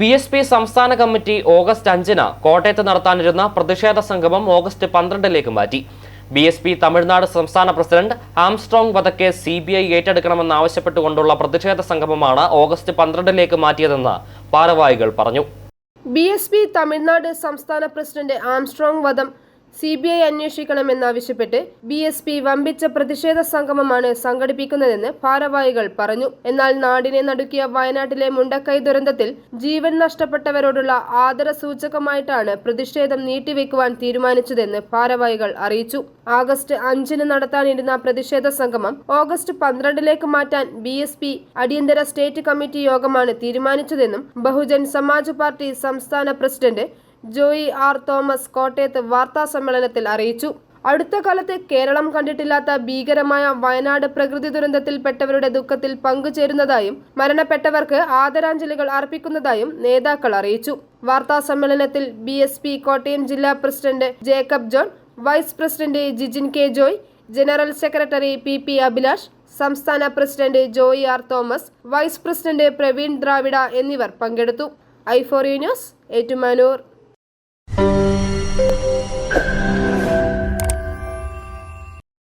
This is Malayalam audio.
ബി എസ് പി സംസ്ഥാന കമ്മിറ്റി ഓഗസ്റ്റ് അഞ്ചിന് കോട്ടയത്ത് നടത്താനിരുന്ന പ്രതിഷേധ സംഗമം ഓഗസ്റ്റ് പന്ത്രണ്ടിലേക്ക് മാറ്റി. ബി എസ് പി തമിഴ്നാട് സംസ്ഥാന പ്രസിഡന്റ് ആംസ്ട്രോങ് വധക്കേസ് സി ബി ഐ ഏറ്റെടുക്കണമെന്നാവശ്യപ്പെട്ടുകൊണ്ടുള്ള പ്രതിഷേധ സംഗമമാണ് ഓഗസ്റ്റ് പന്ത്രണ്ടിലേക്ക് മാറ്റിയതെന്ന് ഭാരവാഹികൾ പറഞ്ഞു. ബി എസ് പി തമിഴ്നാട് സംസ്ഥാന പ്രസിഡന്റ് ആംസ്ട്രോങ് വധം സി ബി ഐ അന്വേഷിക്കണമെന്നാവശ്യപ്പെട്ട് ബി എസ് പി വമ്പിച്ച പ്രതിഷേധ സംഗമമാണ് സംഘടിപ്പിക്കുന്നതെന്ന് ഭാരവാഹികൾ പറഞ്ഞു. എന്നാൽ നാടിനെ നടുക്കിയ വയനാട്ടിലെ മുണ്ടക്കൈ ദുരന്തത്തിൽ ജീവൻ നഷ്ടപ്പെട്ടവരോടുള്ള ആദര സൂചകമായിട്ടാണ് പ്രതിഷേധം നീട്ടിവെക്കുവാൻ തീരുമാനിച്ചതെന്ന് ഭാരവാഹികൾ അറിയിച്ചു. ആഗസ്റ്റ് അഞ്ചിന് നടത്താനിരുന്ന പ്രതിഷേധ സംഗമം ഓഗസ്റ്റ് പന്ത്രണ്ടിലേക്ക് മാറ്റാൻ ബി എസ് പി അടിയന്തര സ്റ്റേറ്റ് കമ്മിറ്റി യോഗമാണ് തീരുമാനിച്ചതെന്നും ബഹുജൻ സമാജ് പാർട്ടി സംസ്ഥാന പ്രസിഡന്റ് ജോയി ആർ തോമസ് കോട്ടയത്ത് വാർത്താ സമ്മേളനത്തിൽ അറിയിച്ചു. അടുത്ത കാലത്ത് കേരളം കണ്ടിട്ടില്ലാത്ത ഭീകരമായ വയനാട് പ്രകൃതി ദുരന്തത്തിൽപ്പെട്ടവരുടെ ദുഃഖത്തിൽ പങ്കുചേരുന്നതായും മരണപ്പെട്ടവർക്ക് ആദരാഞ്ജലികൾ അർപ്പിക്കുന്നതായും നേതാക്കൾ അറിയിച്ചു. വാർത്താ സമ്മേളനത്തിൽ ബി എസ് പി കോട്ടയം ജില്ലാ president Jacob John vice president Jijin K Joy general secretary P P Abhilash സംസ്ഥാന president Joy R Thomas vice president Praveen Dravida എന്നിവർ പങ്കെടുത്തു. I four news Ettumanoor.